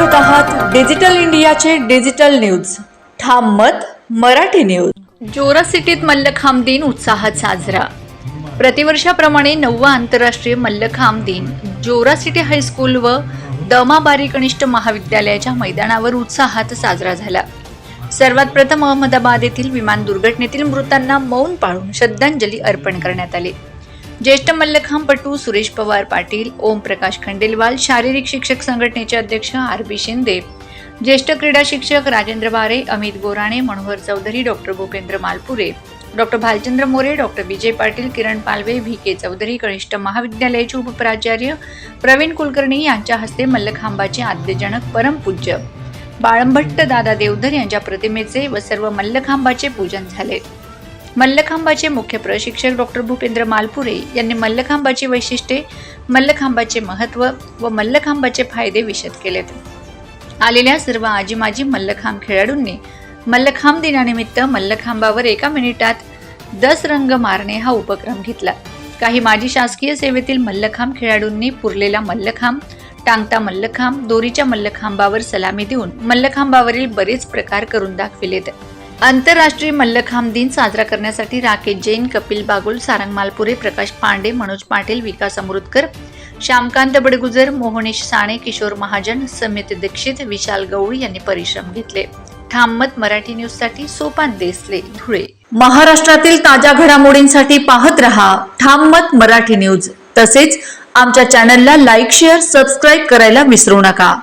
Digital इंडियाचे digital news. ठाम मत मराठी न्यूज. जोरा सिटीत मल्लखांब दिन उत्साहात साजरा. प्रतिवर्षाप्रमाणे नववा आंतरराष्ट्रीय मल्लखांब दिन जोरा सिटी हायस्कूल व दमाबारी कनिष्ठ महाविद्यालयाच्या मैदानावर उत्साहात साजरा झाला. सर्वात प्रथम अहमदाबाद येथील विमान दुर्घटनेतील मृतांना मौन पाळून श्रद्धांजली अर्पण करण्यात आली. ज्येष्ठ मल्लखांपटू सुरेश पवार पाटील ओमप्रकाश खंडेलवाल शारीरिक शिक्षक संघटनेचे अध्यक्ष आर बी शिंदे ज्येष्ठ क्रीडा शिक्षक Rajendra Bare Amit Gorane Manohar Chaudhari doctor Bhupendra Malpure doctor Bhalchandra More doctor Vijay Patil Kiran Palve V K Chaudhari कनिष्ठ महाविद्यालयाचे उपप्राचार्य प्रवीण कुलकर्णी यांच्या हस्ते मल्लखांबाचे आद्यजनक परमपूज्य बाळंभट्ट दादा देवधर यांच्या प्रतिमेचे व सर्व मल्लखांबाचे पूजन झाले. मल्लखांबाचे मुख्य प्रशिक्षक डॉक्टर भूपेंद्र मालपुरे यांनी मल्लखांबाची वैशिष्ट्ये मल्लखांबाचे महत्त्व व मल्लखांबाचे फायदे विशद केलेत. आलेल्या सर्व आजी माजी मल्लखांब खेळाडूंनी मल्लखांब दिनानिमित्त मल्लखांबावर एका मिनिटात दस रंग मारणे हा उपक्रम घेतला. काही माजी शासकीय सेवेतील मल्लखांब खेळाडूंनी पुरलेला मल्लखांब टांगता मल्लखांब दोरीच्या मल्लखांबावर सलामी देऊन मल्लखांबावरील बरेच प्रकार करून दाखविलेत. आंतरराष्ट्रीय मल्लखांब दिन साजरा करण्यासाठी राकेश जैन कपिल बागुल सारंग मालपुरे प्रकाश पांडे मनोज पाटील विकास अमृतकर श्यामकांत बडगुजर मोहनेश साणे किशोर महाजन समित दीक्षित विशाल गवळी यांनी परिश्रम घेतले. ठाममत मराठी न्यूजसाठी सोपान देसले धुळे. महाराष्ट्रातील ताज्या घडामोडींसाठी पाहत रहा ठाम मत मराठी न्यूज. तसेच आमच्या चॅनलला लाईक शेअर सबस्क्राईब करायला विसरू नका.